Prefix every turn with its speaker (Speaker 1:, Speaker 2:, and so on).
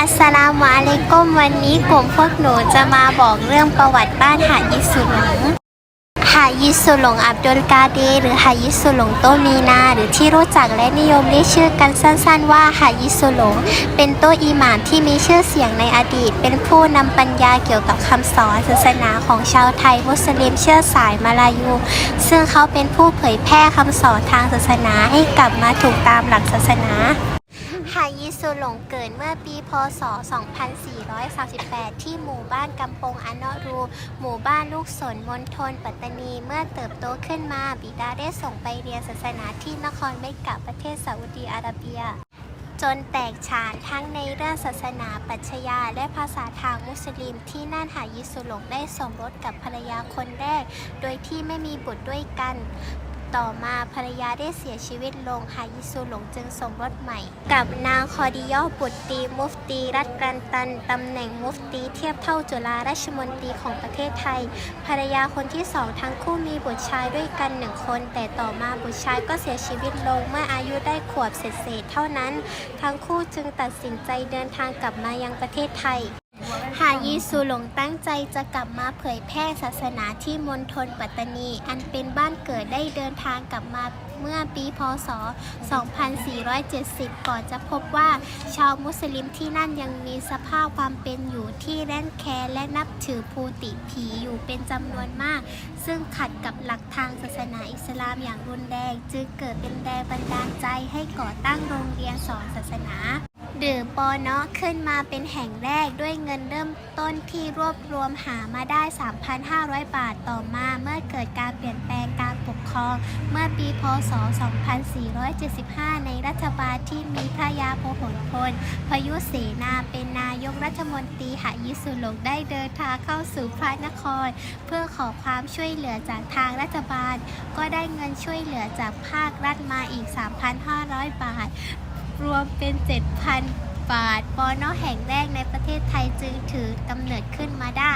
Speaker 1: อัสลามุอะลัยกุมวันนี้กลุ่มพวกหนูจะมาบอกเรื่องประวัติบ้านหายิสุหลงหายิสุหลงอับดุลกาเดหรือหายิสุหลงโตมีนา หรือที่รู้จักและนิยมเรียกชื่อกันสั้น ๆ ว่าหายิสุหลง เป็นโตอิหม่ามที่มีชื่อเสียงในอดีต เป็นผู้นำปัญญาเกี่ยวกับคำสอนศาสนาของชาวไทยมุสลิมเชื้อสายมาลายู ซึ่งเขาเป็นผู้เผยแพร่คำสอนทางศาสนาให้กลับมาถูกตามหลักศาสนา สุหลงเกิดเมื่อปีพศ 2438 ที่หมู่บ้านกำปงอนอรู หมู่บ้านลูกสนมณฑลปัตตานี เมื่อเติบโตขึ้นมา บิดาได้ส่งไปเรียนศาสนาที่นครเมกะประเทศซาอุดีอาระเบีย จนแตกฉานทั้งในเรื่องศาสนาปรัชญาและภาษาทางมุสลิม ที่น่านหายิสุหลงได้สมรสกับภรรยาคนแรก โดยที่ไม่มีบุตรด้วยกัน ต่อมาภรรยาได้เสียชีวิตลงฮายิสุหลงจึงสมรสใหม่ กับนางคอดิยอบุตรตีมุฟตี รัฐกันตัน ตำแหน่งมุฟตีเทียบเท่าจุฬาราชมนตรีของประเทศไทย ภรรยาคนที่สองทั้งคู่มีบุตรชายด้วยกันหนึ่งคน แต่ต่อมาบุตรชายก็เสียชีวิตลงเมื่ออายุได้ขวบเศษเท่านั้น ทั้งคู่จึงตัดสินใจเดินทางกลับมายังประเทศไทย ฮายีซูหลงตั้งใจจะกลับมาเผยแพร่ศาสนาที่มณฑลปัตตานี อันเป็นบ้านเกิดได้เดินทางกลับมาเมื่อปีพศ 2470 ก่อนจะพบว่าชาวมุสลิมที่นั่นยังมีสภาพความเป็นอยู่ที่แร่นแค้นและนับถือภูติผีอยู่เป็นจำนวนมาก ซึ่งขัดกับหลักทางศาสนาอิสลามอย่างรุนแรง จึงเกิดเป็นแรงบันดาลใจให้ก่อตั้งโรงเรียนสอนศาสนา หรือปอนาะขึ้นมาเป็นแห่งแรกด้วยเงินเริ่มต้นที่รวบรวมหามาได้ 3,500 บาทต่อมาเมื่อเกิดการเปลี่ยนแปลงการปกครอง เมื่อปีพศ 2475 ในรัฐบาลที่มีพระยาโพหลพล พยุเสนาเป็นนายกรัฐมนตรีหายิสุลงได้เดินทางเข้าสู่พระนคร เพื่อขอความช่วยเหลือจากทางรัฐบาล ก็ได้เงินช่วยเหลือจากภาครัฐมาอีก 3,500 บาท รวมเป็น 7,000 บาทปอนอแห่งแรกในประเทศไทยจึงถือกำเนิดขึ้นมาได้